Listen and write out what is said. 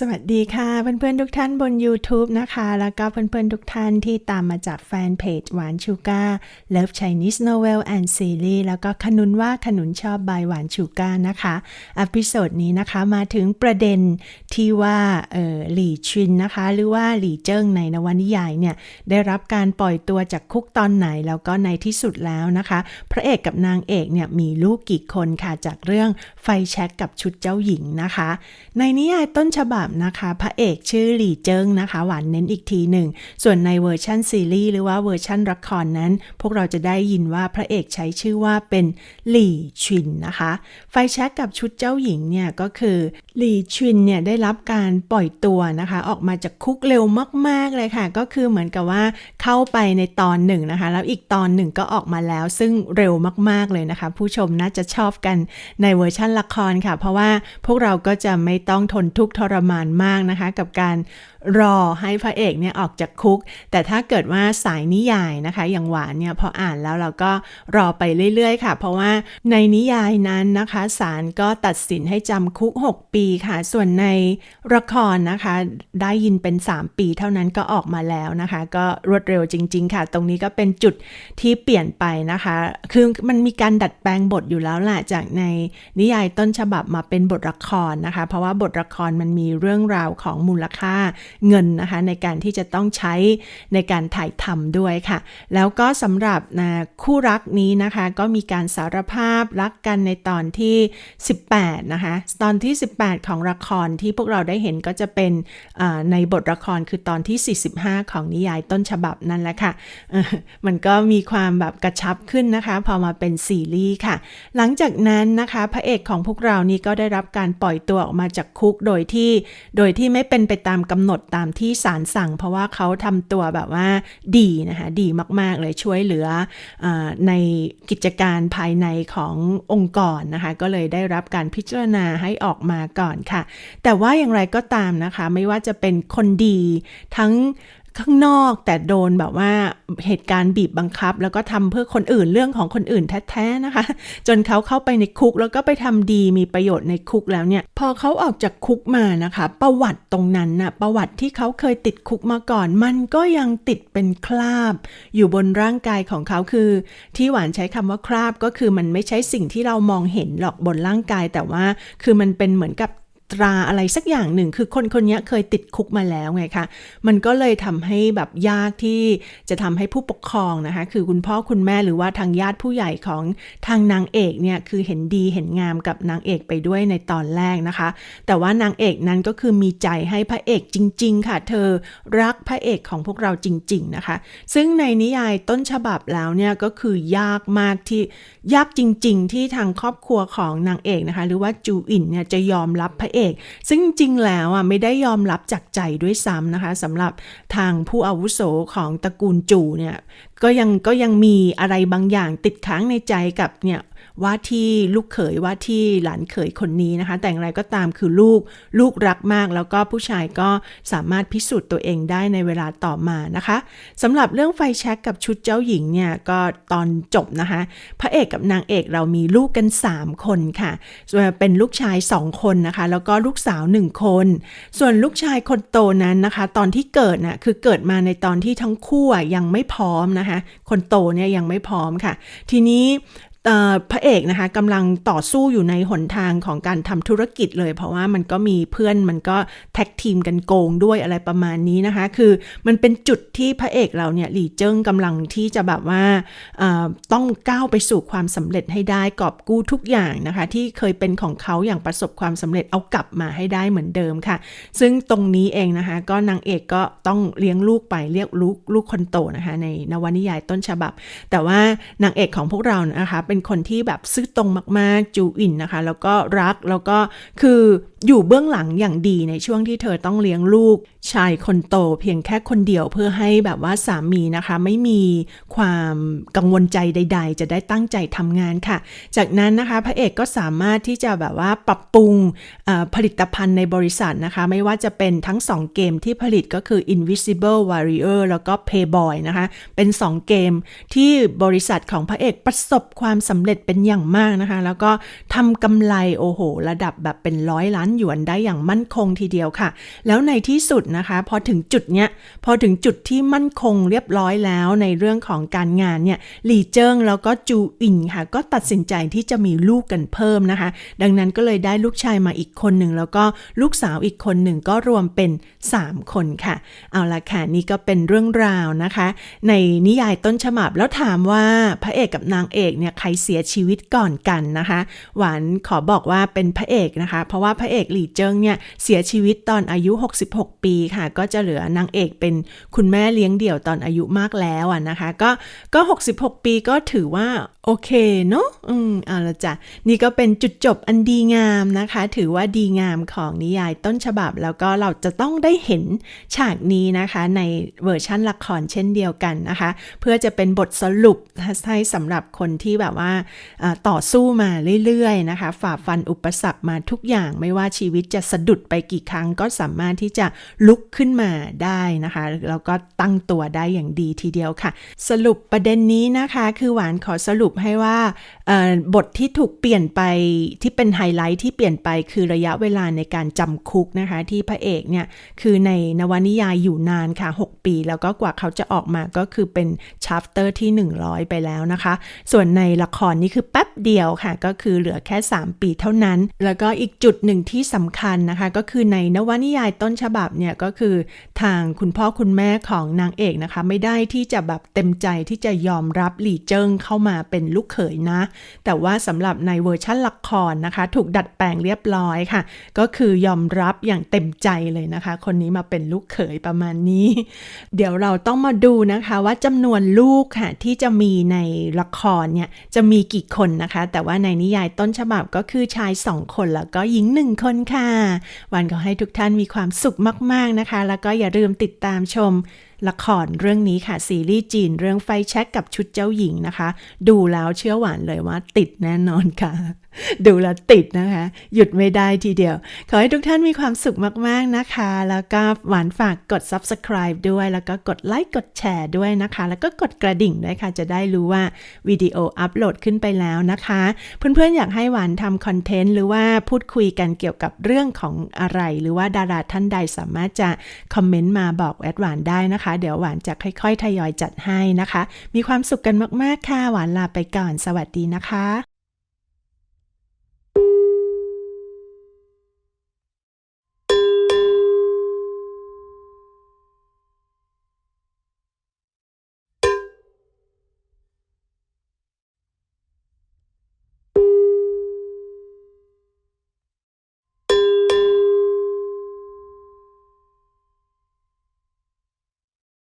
สวัสดีค่ะเพื่อนๆทุกท่านบน YouTube นะคะ แล้วก็เพื่อนๆทุกท่านที่ตามมาจากแฟนเพจหวานชูกา Love Chinese Novel and Series แล้วก็ขนุนว่าขนุนชอบบายหวานชูกานะคะอพิโซดนี้นะคะมาถึงประเด็นที่ว่าเออหลี่ชินนะคะ หรือว่าหลี่เจิ้งในนวนิยายเนี่ย ได้รับการปล่อยตัวจากคุกตอนไหนแล้วก็ในที่สุดแล้วนะคะ พระเอกกับนางเอกเนี่ยมีลูกกี่คนค่ะจากเรื่องไฟแช็กกับชุดเจ้าหญิงนะคะ ในนิยายต้นฉบับนะคะ พระเอกชื่อหลี่เจิ้งนะคะ หวานเน้นอีกทีหนึ่ง ส่วนในเวอร์ชันซีรีส์หรือว่าเวอร์ชันละครนั้น พวกเราจะได้ยินว่าพระเอกใช้ชื่อว่าเป็นหลี่ชินนะคะ ไฟแช็กกับชุดเจ้าหญิงเนี่ยก็คือหลี่ชินเนี่ยได้รับการปล่อยตัวนะคะ ออกมาจากคุกเร็วมาก ๆ เลยค่ะ ก็คือเหมือนกับว่าเข้าไปในตอนหนึ่งนะคะ แล้วอีกตอนหนึ่งก็ออกมาแล้ว ซึ่งเร็วมาก ๆ เลยนะคะ ผู้ชมน่าจะชอบกันในเวอร์ชันละครค่ะ เพราะว่าพวกเราก็จะไม่ต้องทนทุกข์ทรมานมากนะคะ กับการ รอให้พระเอกเนี่ยออกจากคุก แต่ถ้าเกิดว่าสายนิยายนะคะ อย่างหวานเนี่ยพออ่านแล้วเราก็รอไปเรื่อยๆ ค่ะ เพราะว่าในนิยายนั้นนะคะศาลก็ตัดสินให้จำคุก 6 ปีค่ะ ส่วนในละครนะคะ ได้ยินเป็น 3 ปีเท่านั้นก็ออกมาแล้วนะคะ ก็รวดเร็วจริง ๆ ค่ะ ตรงนี้ก็เป็นจุดที่เปลี่ยนไปนะคะ คือมันมีการดัดแปลงบทอยู่แล้วแหละจากในนิยายต้นฉบับมาเป็นบทละครนะคะ เพราะว่าบทละครมันมีเรื่องราวของมูลค่าเงินนะคะในการที่จะต้องใช้ในการถ่ายทำด้วยค่ะ แล้วก็สำหรับนะคู่รักนี้นะคะ ก็มีการสารภาพรักกันในตอนที่ 18 นะคะ ตอนที่ 18 ของละครที่พวกเราได้เห็นก็จะเป็นในบทละครคือตอนที่ 45 ของนิยายต้นฉบับนั่นแหละค่ะ มันก็มีความแบบกระชับขึ้นนะคะ พอมาเป็นซีรีส์ค่ะ หลังจากนั้นนะคะ พระเอกของพวกเรานี่ก็ได้รับการปล่อยตัวออกมาจากคุกโดยที่ โดยที่ไม่เป็นไปตามกำหนดตามที่ศาลสั่ง เพราะว่าเขาทำตัวแบบว่าดีนะคะดีมาก ๆ เลยช่วยเหลืออในกิจการภายในขององค์กรนะคะก็เลยได้รับการพิจารณาให้ออกมาก่อนค่ะ แต่ว่าอย่างไรก็ตามนะคะ ไม่ว่าจะเป็นคนดีทั้ง ข้างนอกแต่โดนแบบว่าเหตุการณ์บีบบังคับ แล้วก็ทำเพื่อคนอื่นเรื่องของคนอื่นแท้ๆนะคะ จนเขาเข้าไปในคุกแล้วก็ไปทำดีมีประโยชน์ในคุกแล้วเนี่ย พอเขาออกจากคุกมานะคะ ประวัติตรงนั้นน่ะประวัติที่เขาเคยติดคุกมาก่อน มันก็ยังติดเป็นคราบ อยู่บนร่างกายของเขาคือ ที่หวานใช้คำว่าคราบก็คือมันไม่ใช่สิ่งที่เรามองเห็นหรอกบนร่างกายแต่ว่า คือมันเป็นเหมือนกับ ตราอะไรสักอย่างหนึ่ง คือคนคนนี้เคยติดคุกมาแล้วไงคะ มันก็เลยทำให้แบบยากที่จะทำให้ผู้ปกครองนะคะ คือคุณพ่อคุณแม่หรือว่าทางญาติผู้ใหญ่ของทางนางเอกเนี่ยคือเห็นดีเห็นงามกับนางเอกไปด้วยในตอนแรกนะคะ แต่ว่านางเอกนั้นก็คือมีใจให้พระเอกจริง ๆ ค่ะ เธอรักพระเอกของพวกเราจริง ๆ นะคะ ซึ่งในนิยายต้นฉบับแล้วเนี่ยก็คือยากมากที่ยากจริง ๆ ที่ทางครอบครัวของนางเอกนะคะ หรือว่าจูอินเนี่ยจะยอมรับพระเอก ซึ่งจริงแล้วอะไม่ได้ยอมรับจากใจด้วยซ้ำนะคะสำหรับทางผู้อาวุโสของตระกูลจูเนี่ยก็ยังก็ยังมีอะไรบางอย่างติดค้างในใจกับเนี่ย ว่าที่ลูกเขยว่าที่หลานเขยคนนี้นะคะ แต่อย่างไรก็ตามคือลูกลูกรักมาก แล้วก็ผู้ชายก็สามารถพิสูจน์ตัวเองได้ในเวลาต่อมานะคะสำหรับเรื่องไฟแช็กกับชุดเจ้าหญิงเนี่ยก็ตอนจบนะคะ พระเอกกับนางเอกเรามีลูกกัน 3 คนค่ะส่วนเป็นลูกชาย 2 คนนะคะ แล้วก็ลูกสาว 1 คน ส่วนลูกชายคนโตนั้นนะคะ ตอนที่เกิดน่ะคือเกิดมาในตอนที่ทั้งคู่ยังไม่พร้อมนะคะ คนโตเนี่ยยังไม่พร้อมค่ะ ทีนี้ พระเอกนะคะกำลังต่อสู้อยู่ในหนทางของการทำธุรกิจเลย เพราะว่ามันก็มีเพื่อนมันก็แท็กทีมกันโกงด้วยอะไรประมาณนี้นะคะ คือมันเป็นจุดที่พระเอกเราเนี่ยหลี่เจิ้งกำลังที่จะแบบว่าต้องก้าวไปสู่ความสำเร็จให้ได้กอบกู้ทุกอย่างนะคะ ที่เคยเป็นของเขาอย่างประสบความสำเร็จเอากลับมาให้ได้เหมือนเดิมค่ะ ซึ่งตรงนี้เองนะคะก็นางเอกก็ต้องเลี้ยงลูกไปเรียกลูกลูกคนโตนะคะในนวนิยายต้นฉบับ แต่ว่านางเอกของพวกเรานะคะเป็นเป็นคนที่แบบซื่อตรงมากๆ จูอินนะคะ แล้วก็รักแล้วก็คืออยู่เบื้องหลังอย่างดีในช่วงที่เธอต้องเลี้ยงลูก ชายคนโตเพียงแค่คนเดียวเพื่อให้แบบว่าสามีนะคะ ไม่มีความกังวลใจใด ๆ จะได้ตั้งใจทำงานค่ะ จากนั้นนะคะพระเอกก็สามารถที่จะแบบว่าปรับปรุงผลิตภัณฑ์ในบริษัทนะคะ ไม่ว่าจะเป็นทั้ง 2 เกมที่ผลิตก็คือ Invisible Warrior แล้วก็ Playboy นะคะ เป็น 2 เกมที่บริษัทของพระเอกประสบความสำเร็จเป็นอย่างมากนะคะ แล้วก็ทำกำไรโอ้โห ระดับแบบเป็นร้อยล้านหยวนได้อย่างมั่นคงทีเดียวค่ะ แล้วในที่สุดนะคะพอถึงจุดเนี้ยพอถึงจุดที่มั่นคงเรียบร้อยแล้วในเรื่องของการงานเนี่ยหลี่เจิ้งแล้วก็จูอิงค่ะ ก็ตัดสินใจที่จะมีลูกกันเพิ่มนะคะ ดังนั้นก็เลยได้ลูกชายมาอีกคนหนึ่งแล้วก็ลูกสาวอีกคนหนึ่งก็รวมเป็น 3 คนค่ะ เอาละค่ะนี่ก็เป็นเรื่องราวนะคะ ในนิยายต้นฉบับแล้วถามว่าพระเอกกับนางเอกเนี่ยใครเสียชีวิตก่อนกันนะคะ หวานขอบอกว่าเป็นพระเอกนะคะ เพราะว่าพระเอกหลี่เจิ้งเนี่ยเสียชีวิตตอนอายุ 66 ปีค่ะ ก็จะเหลือนางเอกเป็นคุณแม่เลี้ยงเดี่ยวตอนอายุมากแล้วอะนะคะ ก็ก็ 66 ปีก็ถือว่าโอเคเนาะอืมเอาละจ้ะ นี่ก็เป็นจุดจบอันดีงามนะคะ ถือว่าดีงามของนิยายต้นฉบับ แล้วก็เราจะต้องได้เห็นฉากนี้นะคะ ในเวอร์ชั่นละครเช่นเดียวกันนะคะ เพื่อจะเป็นบทสรุปให้สำหรับคนที่แบบว่าต่อสู้มาเรื่อยๆนะคะ ฝ่าฟันอุปสรรคมาทุกอย่างไม่ว่าชีวิตจะสะดุดไปกี่ครั้ง ก็สามารถที่จะลุกขึ้นมาได้นะคะ แล้วก็ตั้งตัวได้อย่างดีทีเดียวค่ะ สรุปประเด็นนี้นะคะ คือหวานขอสรุปให้ว่าบทที่ถูกเปลี่ยนไปที่เป็นไฮไลท์ที่เปลี่ยนไปคือระยะเวลาในการจำคุกนะคะ ที่พระเอกเนี่ยคือในนวนิยายอยู่นานค่ะ 6 ปี แล้วก็กว่าเขาจะออกมาก็คือเป็นชัปเตอร์ที่ 100 ไปแล้วนะคะ ส่วนในละครนี่คือแป๊บเดียวค่ะ ก็คือเหลือแค่ 3 ปีเท่านั้น แล้วก็อีกจุดหนึ่งที่สำคัญนะคะ ก็คือในนวนิยายต้นฉบับเนี่ยก็คือทางคุณพ่อคุณแม่ของนางเอกนะคะ ไม่ได้ที่จะแบบเต็มใจที่จะยอมรับหลี่เจิ้งเข้ามาเป็นลูกเขยนะ แต่ว่าสำหรับในเวอร์ชั่นละครนะคะ ถูกดัดแปลงเรียบร้อยค่ะ ก็คือยอมรับอย่างเต็มใจเลยนะคะ คนนี้มาเป็นลูกเขยประมาณนี้ เดี๋ยวเราต้องมาดูนะคะว่าจำนวนลูกค่ะที่จะมีในละครเนี่ยจะมีกี่คนนะคะ แต่ว่าในนิยายต้นฉบับก็คือชายสองคนแล้วก็หญิงหนึ่งคนค่ะ วันก็ให้ทุกท่านมีความสุขมากๆนะคะ แล้วก็อย่าลืมติดตามชม ละครเรื่องนี้ค่ะซีรีส์จีนเรื่องไฟแช็กกับชุดเจ้าหญิงนะคะ ดูแล้วเชื่อหวานเลยว่าติดแน่นอนค่ะ ดูแล้วติดนะคะ หยุดไม่ได้ทีเดียว ขอให้ทุกท่านมีความสุขมากๆนะคะ แล้วก็หวานฝากกด subscribe ด้วย แล้วก็กดไลค์กดแชร์ด้วยนะคะ แล้วก็กดกระดิ่งด้วยค่ะ จะได้รู้ว่าวิดีโออัปโหลดขึ้นไปแล้วนะคะ เพื่อนๆอยากให้หวานทำคอนเทนต์หรือว่าพูดคุยกันเกี่ยวกับเรื่องของอะไร หรือว่าดาราท่านใดสามารถจะคอมเมนต์มาบอกแอดหวานได้นะคะเดี๋ยวหวานจะค่อย ๆ ทยอยจัดให้นะคะ มีความสุขกันมากๆค่ะ หวานลาไปก่อน สวัสดีนะคะ